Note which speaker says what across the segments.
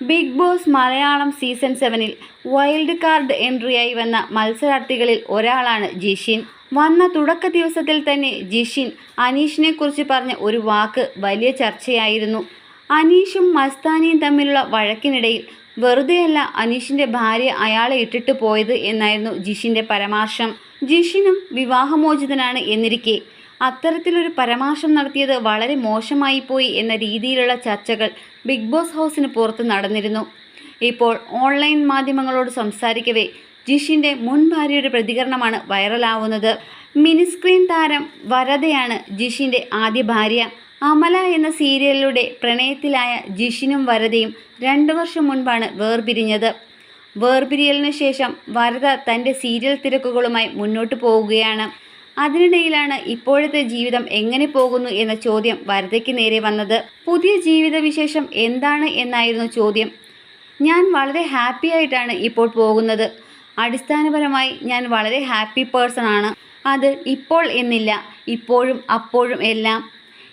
Speaker 1: Big boss Malayalam season സെവനിൽ wild card എൻട്രിയായി വന്ന മത്സരാർത്ഥികളിൽ ഒരാളാണ് ജിഷിൻ. വന്ന തുടക്ക ദിവസത്തിൽ തന്നെ ജിഷിൻ അനീഷിനെ കുറിച്ച് പറഞ്ഞ ഒരു വാക്ക് വലിയ ചർച്ചയായിരുന്നു. അനീഷും മസ്താനിയും തമ്മിലുള്ള വഴക്കിനിടയിൽ വെറുതെയല്ല അനീഷിന്റെ ഭാര്യ അയാളെ ഇട്ടിട്ട് പോയത് എന്നായിരുന്നു ജിഷിന്റെ പരാമർശം. ജിഷിനും വിവാഹമോചിതനാണ് എന്നിരിക്കെ. അത്തരത്തിലൊരു പരാമർശം നടത്തിയത് വളരെ മോശമായി പോയി എന്ന രീതിയിലുള്ള ചർച്ചകൾ ബിഗ് ബോസ് ഹൗസിന് പുറത്ത് നടന്നിരുന്നു. ഇപ്പോൾ ഓൺലൈൻ മാധ്യമങ്ങളോട് സംസാരിക്കവേ ജിഷിന്റെ മുൻ ഭാര്യയുടെ പ്രതികരണമാണ് വൈറലാവുന്നത്. മിനിസ്ക്രീൻ താരം വരതയാണ് ജിഷിന്റെ ആദ്യ ഭാര്യ. അമല എന്ന സീരിയലിലൂടെ പ്രണയത്തിലായ ജിഷിനും വരതയും രണ്ടു വർഷം മുൻപാണ് വേർപിരിഞ്ഞത്. വേർപിരിയലിന് ശേഷം വരത തന്റെ സീരിയൽ തിരക്കുകളുമായി മുന്നോട്ട് പോവുകയാണ്. അതിനിടയിലാണ് ഇപ്പോഴത്തെ ജീവിതം എങ്ങനെ പോകുന്നു എന്ന ചോദ്യം വരതയ്ക്ക് നേരെ വന്നത്. പുതിയ ജീവിത വിശേഷം എന്താണ് എന്നായിരുന്നു ചോദ്യം. ഞാൻ വളരെ ഹാപ്പി ആയിട്ടാണ് ഇപ്പോൾ പോകുന്നത്. അടിസ്ഥാനപരമായി ഞാൻ വളരെ ഹാപ്പി പേഴ്സൺ ആണ്. അത് ഇപ്പോൾ എന്നില്ല ഇപ്പോഴും അപ്പോഴും എല്ലാം.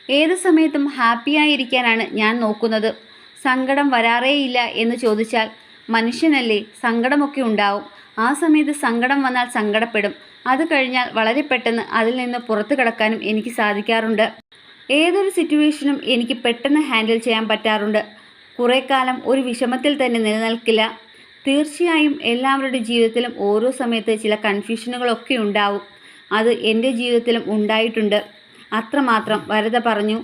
Speaker 1: ഏത് സമയത്തും ഹാപ്പിയായിരിക്കാനാണ് ഞാൻ നോക്കുന്നത്. സങ്കടം വരാറേയില്ല എന്ന് ചോദിച്ചാൽ മനുഷ്യനല്ലേ സങ്കടമൊക്കെ ഉണ്ടാവും. ആ സമയത്ത് സങ്കടം വന്നാൽ സങ്കടപ്പെടും. അത് കഴിഞ്ഞാൽ വളരെ പെട്ടെന്ന് അതിൽ നിന്ന് പുറത്തു കിടക്കാനും എനിക്ക് സാധിക്കാറുണ്ട്. ഏതൊരു സിറ്റുവേഷനും എനിക്ക് പെട്ടെന്ന് ഹാൻഡിൽ ചെയ്യാൻ പറ്റാറുണ്ട്. കുറേ കാലം ഒരു വിഷമത്തിൽ തന്നെ നിലനിൽക്കില്ല. തീർച്ചയായും എല്ലാവരുടെ ജീവിതത്തിലും ഓരോ സമയത്ത് ചില കൺഫ്യൂഷനുകളൊക്കെ ഉണ്ടാവും. അത് എന്റെ ജീവിതത്തിലും ഉണ്ടായിട്ടുണ്ട്. അത്രമാത്രം വരത പറഞ്ഞു.